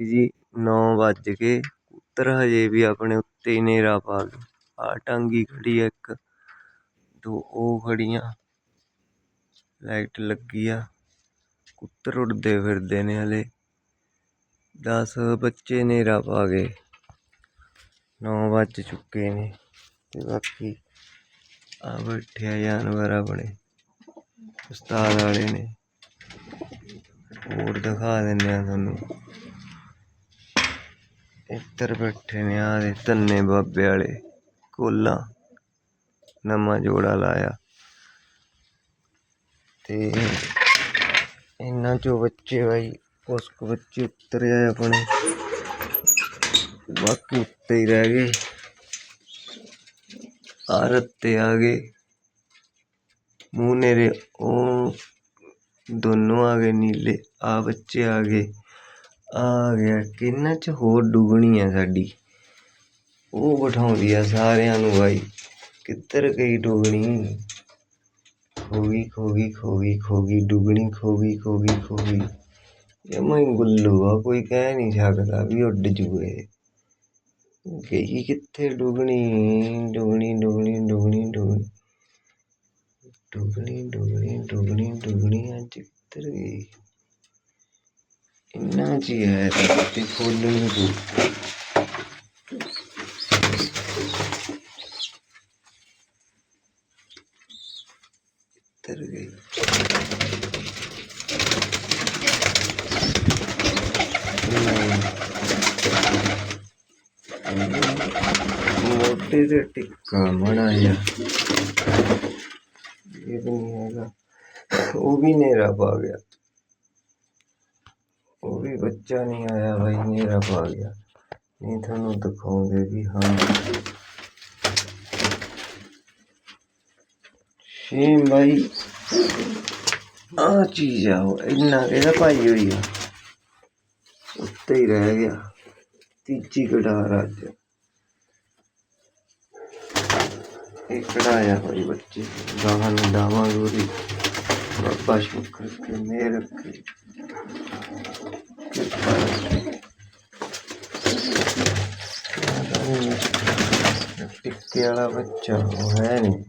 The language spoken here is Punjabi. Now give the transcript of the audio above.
ਜੀ ਨੌ ਵੱਜ ਗਏ ਕਬੂਤਰ ਹਜੇ ਵੀ ਆਪਣੇ ਉੱਤੇ ਹੀ ਨੇਰਾ ਪਾ ਗਏ ਆਹ ਟਾਂਗੀ ਖੜੀ ਆ ਇੱਕ, ਦੋ, ਉਹ ਖੜੀਆਂ। ਲਾਈਟ ਲੱਗੀ ਆ। ਕਬੂਤਰ ਉੱਡਦੇ ਫਿਰਦੇ ਨੇ ਹਲੇ। ਦਸ ਬੱਚੇ ਨੇਰਾ ਪਾ ਗਏ। ਨੌ ਵੱਜ ਚੁੱਕੇ ਨੇ ਤੇ ਬਾਕੀ ਆ ਬੈਠੇ ਆ ਜਾਨਵਰ ਆਪਣੇ। ਉਸਤਾਦ ਵਾਲੇ ਨੇ। ਹੋਰ ਦਿਖਾ ਦਿੰਦੇ ਆ ਤੁਹਾਨੂੰ। ਇੱਧਰ ਬੈਠੇ ਨੇ ਆ ਦੇ ਧੰਨੇ ਬਾਬੇ ਵਾਲੇ, ਕੋਲਾ, ਨਵਾਂ ਜੋੜਾ ਲਾਇਆ। ਤੇ ਇਹਨਾਂ ਚੋਂ ਬੱਚੇ ਬਾਈ, ਕੁਛ ਕੁ ਬੱਚੇ ਉੱਤਰ ਆਏ ਆਪਣੇ। ਬਾਕੀ ਉੱਤੇ ਹੀ ਰਹਿ ਗਏ। ਆ ਰੱਤੇ ਆ ਗਏ। ਮੂੰਹ ਨੇਰੇ ਉਹ, ਦੋਨੋਂ ਆ ਗਏ ਨੀਲੇ ਆ ਬੱਚੇ ਆ ਗਏ। ਆ ਗਿਆ, ਕਿੰਨਾ ਚ ਹੋਰ ਡੁਗਣੀ ਆ ਸਾਡੀ। ਉਹ ਬਿਠਾਉਂਦੀ ਆ ਸਾਰਿਆਂ ਨੂੰ ਬਾਈ, ਕਿੱਧਰ ਗਈ ਡੁਗਣੀ? ਖੋਗੀ ਖੋਗੀ ਖੋਗੀ ਖੋਗੀ, ਡੁੱਗਣੀ, ਖੋਗੀ ਖੋਗੀ ਖੋਗੀ। ਡੁਗਣੀ ਖੋ ਹੀ ਗੁੱਲੂ ਆ, ਕੋਈ ਕਹਿ ਨਹੀਂ ਸਕਦਾ ਵੀ ਉੱਡ ਜੂਏ। ਗਈ ਕਿੱਥੇ ਡੁਗਣੀ? ਡੁਗਣੀ ਡੁਗਣੀ ਡੁਗਣੀ ਡੁਗਣੀ। ਡੁਗਣੀ, ਡੁੱਗਣੀ ਡੁਗਣੀ, ਡੁੱਗਣੀ, ਅੱਜ ਕਿੱਧਰ ਗਈ? ਇੰਨਾ ਜੀ ਹੈ ਤੇ ਫੁੱਲ ਨੂੰ ਦੂ ਗਈ ਮੋਟੇ ਤੇ ਟਿੱਕਾ ਬਣਾਇਆ। ਇਹ ਵੀ ਨਹੀਂ ਹੈਗਾ। ਉਹ ਵੀ ਨੇਰਾ ਪਾ ਗਿਆ। ਉਹ ਵੀ ਬੱਚਾ ਨਹੀਂ ਆਇਆ ਭਾਈ ਨੇਰਾ ਪਾ ਗਿਆ। ਨਹੀਂ ਤੁਹਾਨੂੰ ਦਿਖਾਉਂਦੇ ਵੀ ਹਾਂ। ਸ਼ੇਮ ਭਾਈ ਆ ਚੀਜ਼ ਆ ਉਹ, ਇੰਨਾ ਕਿਹਦਾ ਭਾਈ ਹੋਈ ਆ? ਉੱਤੇ ਹੀ ਰਹਿ ਗਿਆ। ਤੀਜੀ ਕਟਾਰ ਅੱਜ। ਇਹ ਕਢਾਇਆ ਭਾਈ ਬੱਚੇ, ਗਾਹਾਂ ਨੂੰ ਡਾਵਾਂ ਗੋਰੀ baş mı kırıklığı ne yere kırık ਇਖਤਿਆਰਾ ਬੱਚਾ ਹੈ ਨਹੀਂ